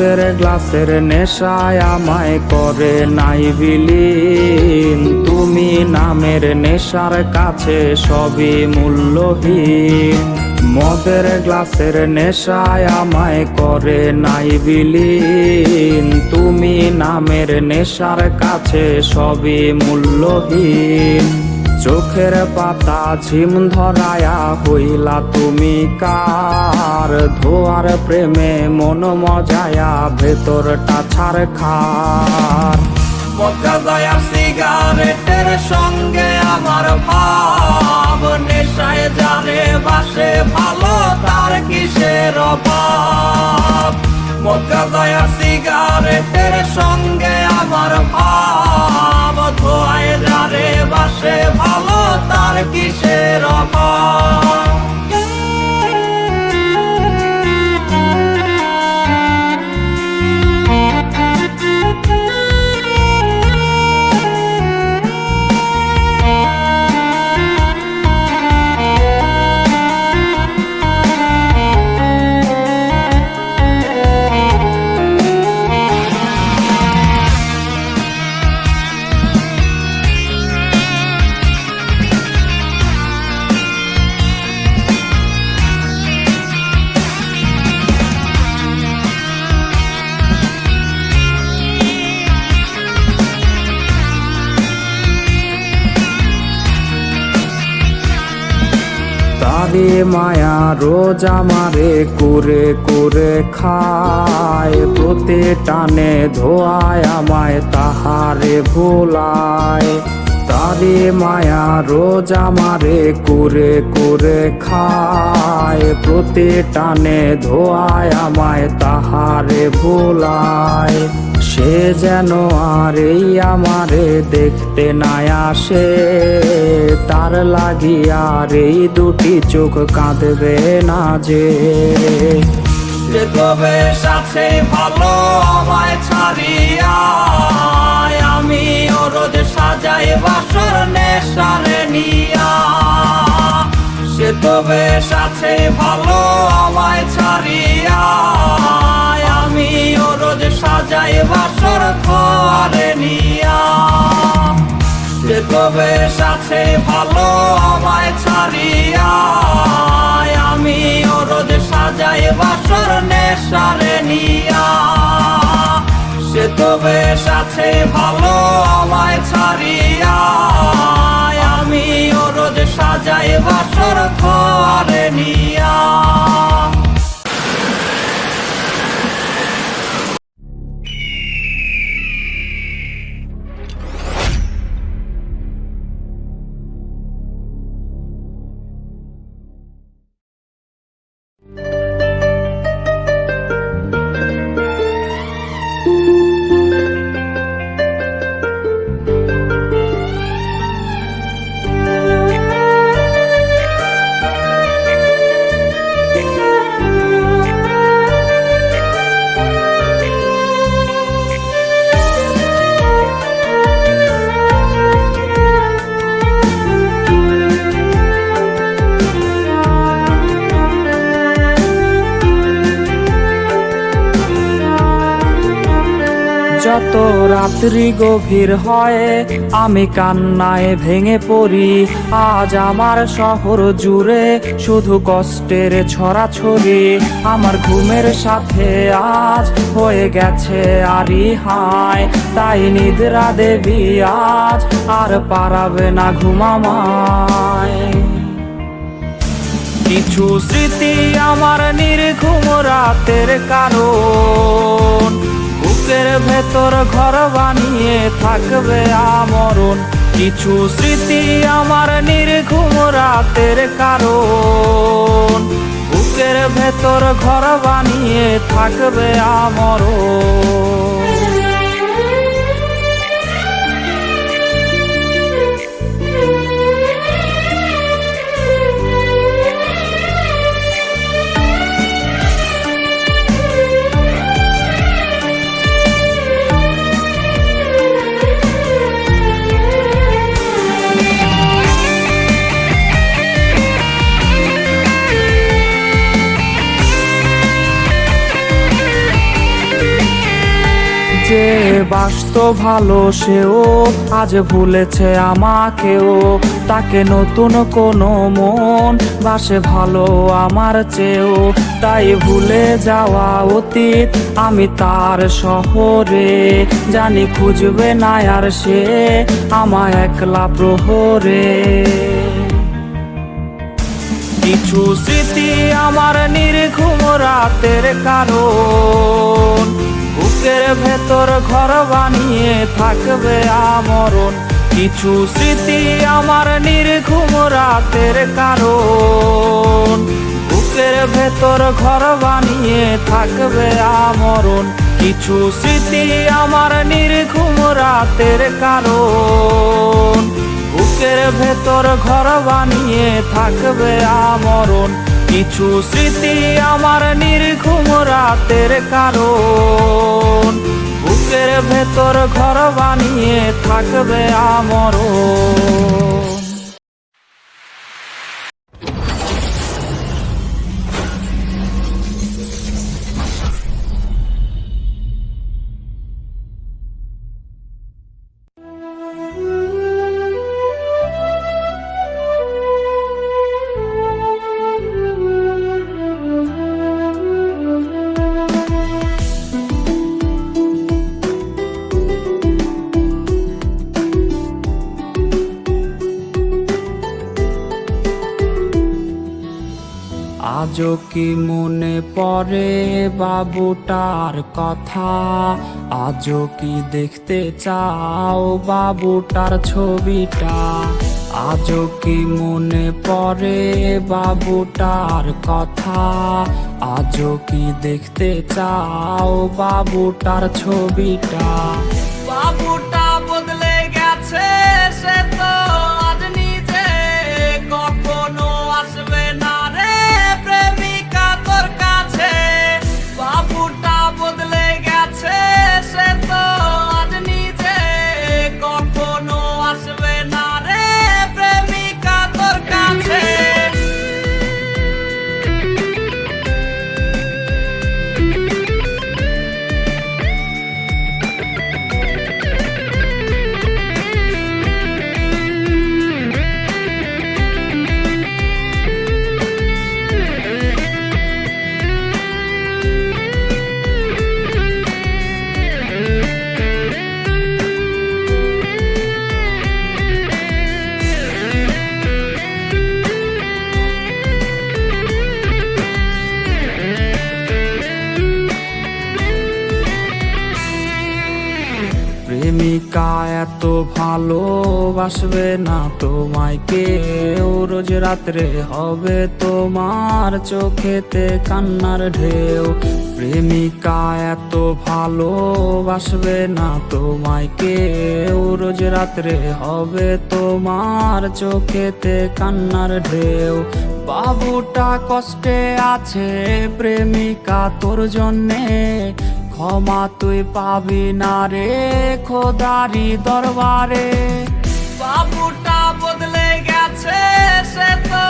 মদের গ্লাসের নেশায় আমায় করে নাই বিলীন। তুমি নামের নেশার কাছে সবই মূল্যহীন। মদের গ্লাসের নেশায় আমায় করে নাই বিলীন। তুমি নামের নেশার কাছে সবই মূল্যহীন। চোখের পাতা ঝিম ধরায়া হইলা তুমি কার? ধোয়ার প্রেমে মন মজায়া, ভেতরটা ছাড় খার। দয়া সিগারেটের সঙ্গে আমার ভাব, নেশায় যারে বাসে ভালো তার কিসের অভাব? দয়া সিগারেটের সঙ্গে আমার ভাব যারে বাসে ভালো তারে মায়া রোজ আমারে করে করে খায়। প্রতি টানে ধোয়ায় আমায় তাহারে ভোলায়। তারে মায়া রোজ আমারে করে করে খায়। প্রতি টানে ধোয়ায় আমায় তাহারে ভোলায়। সে যেন আর এই আমারে দেখতে নাই আসে। তার লাগিয়ার এই দুটি চোখ কাঁদবে না যে। তবে সাথে ভালো আমায় ছাড়িয়া আমি রোজ সাজাই বাসর নেশারে নিয়া। সে তবে সাথে ভালো আমায় ছাড়িয়া সাজাই বাসর খোয়ারে নিয়া। সে তবে সাথে ভালো আমায় ছাড়িয়া, আমি ও রোজ সাজাই বাসর নেশারে নিয়া। সে তবে সাথে ভালো আমায় ছাড়িয়া, আমি ও রোজ সাজাই বাসর খোয়ারে নিয়া। যত রাত্রি গভীর হয়, আমি কান্নায় ভেঙে পড়ি। আজ আমার শহর জুড়ে শুধু কষ্টের ছড়াছড়ি। আমার ঘুমের সাথে আজ হয়ে গেছে আরি হায়। তাই নিদ্রা দেবী, আজ আর পারাবে না ঘুমামায় কিছু স্মৃতি আমার নির্ঘুম রাতের কারণ। বুকের ভেতর ঘর বানিয়ে থাকবে আমরণ। কিছু স্মৃতি আমার নির্ঘুম রাতের কারণ। বুকের ভেতর ঘর বানিয়ে থাকবে আমরণ। ভালো সেও, আজ ভুলেছে আমাকেও। তাকে নতুন কোনো মন বাসে ভালো আমার চেয়েও। তাই ভুলে যাওয়া অতীত আমি তার শহরে। জানি খুঁজবে না আর সে আমার একলা প্রহরে। কিছু স্মৃতি আমার নির্ঘুম রাতের কারণ। বুকের ভেতর ঘর বানিয়ে থাকবে আমরণ। কিছু স্মৃতি আমার নির্ঘুম রাতের কারণ। বুকের ভেতর ঘর বানিয়ে থাকবে আমরণ। কিছু স্মৃতি আমার নির্ঘুম রাতের কারণ। বুকের ভেতর ঘর বানিয়ে থাকবে আমরণ। কিছু স্মৃতি আমার নির্ঘুম রাতের কারণ। বুকের ভেতর ঘর বানিয়ে থাকবে আমরণ। আজও কি মনে পড়ে বাবুটার কথা? আজও কি দেখতে চাও বাবুটার ছবিটা? আজও কি মনে পড়ে বাবুটার কথা? আজও কি দেখতে চাও বাবুটার ছবিটা? প্রেমিকা এত ভালোবাসবে না, তোমায় কেউ রোজ রাত্রে হবে তোমার চোখেতে কান্নার ঢেউ। প্রেমিকা এত ভালোবাসবে না, তোমায় কেউ রোজ রাত্রে হবে তোমার চোখেতে কান্নার ঢেউ। বাবুটা কষ্টে আছে প্রেমিকা তোর জন্যে ক্ষমা তুই পাবি না রে খোদারি দরবারে। বাবুটা বদলে গেছে সে তো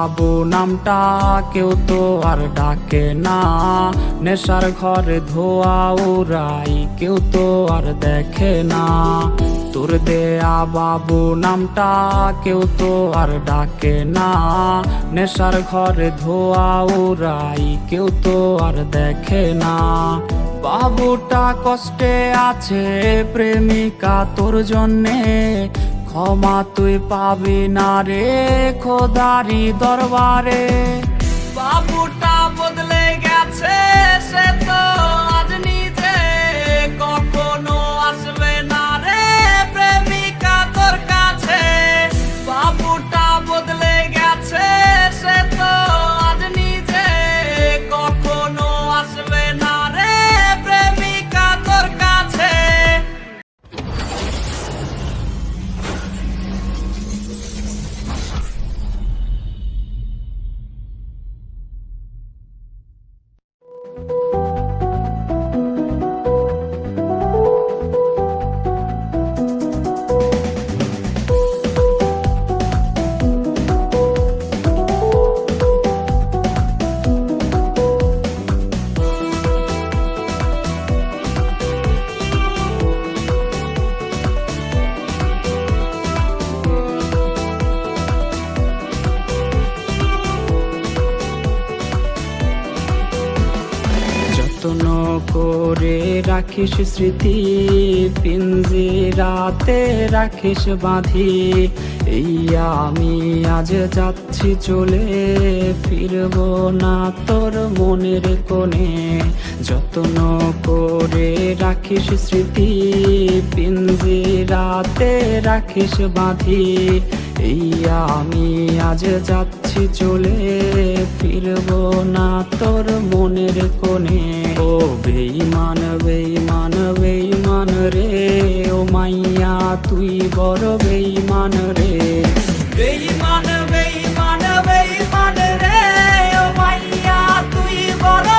বাবু নামটা কেউ তো আর ডাকে না। নেশার ঘরে ধোয়া উড়াই কেউ তো আর দেখে না। তোর দেয়া বাবু নামটা কেউ তো আর ডাকে না। নেশার ঘরে ধোয়া উড়াই কেউ তো আর দেখে না। বাবুটা কষ্টে আছে প্রেমিকা তোর জন্যে। ক্ষমা তুই পাবি না রে খোদারি দরবারে। বাবুটা করে রাখিস স্মৃতি পিঞ্জিরাতে রাখিস বাঁধি। এই আমি আজ যাচ্ছি চলে, ফিরব না তোর মনের কোণে। যত্ন করে রাখিস স্মৃতি পিঞ্জিরাতে রাখিস বাঁধি। এই আমি আজ যাচ্ছি, চলে ফিরব না তোর মনের কোণে। ও বেইমান বেইমান বেইমান রে, ও মাইয়া, তুই বড় বেইমান রে। বেঈমান বেঈমান বেঈমান রে, ও মাইয়া, তুই বড়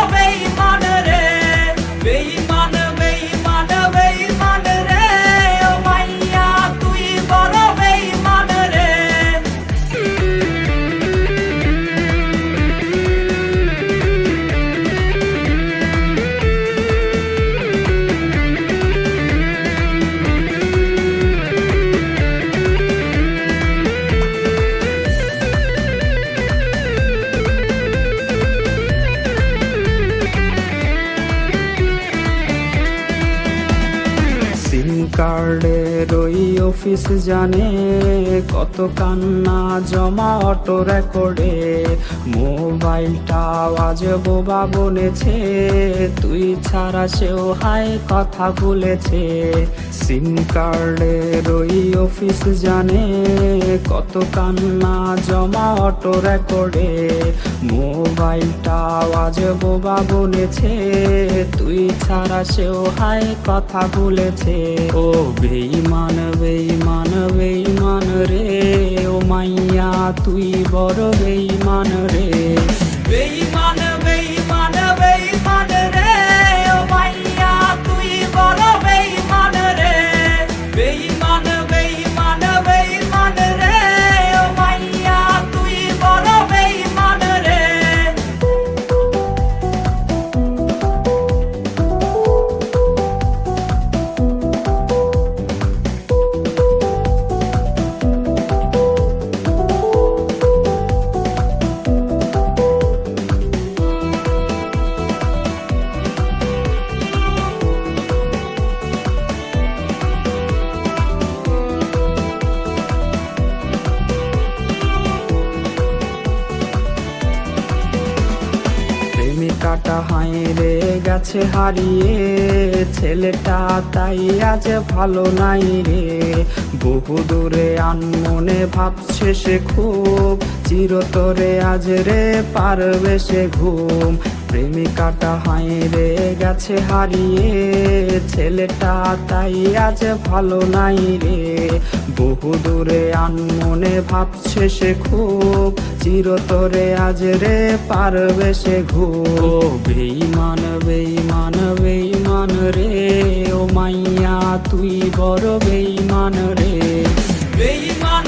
অফিস জানে কত কান্না জমা অটো রেকর্ডে। মোবাইলটা আজ বোবা বলেছে, তুই ছাড়া সেও হাই কথা ভুলেছে সিম কার্ডের ওই অফিস জানে কত কান্না জমা অটো রেকর্ডে। মোবাইলটা আজ বোবা বলেছে, তুই ছাড়া সেও হাই কথা ভুলেছে ও বেইমান তুই বড় বেইমান রে। গেছে হারিয়ে, ছেলেটা তাই আজ ভালো নাই রে। বহু দূরে আনমনে ভাবছে সে খুব, চিরতরে আজ রে পারবে সে ঘুম। প্রেমিকাটা হাই রে গেছে হারিয়ে, ছেলেটা তাই আজ ভালো নাই রে। বহু দূরে আনমনে ভাবছে সে খুব, চিরতরে আজ রে পারবে সে ও বেইমান বেইমান বেইমান রে, ও মাইয়া তুই বড় বেইমান রে। বেঈমান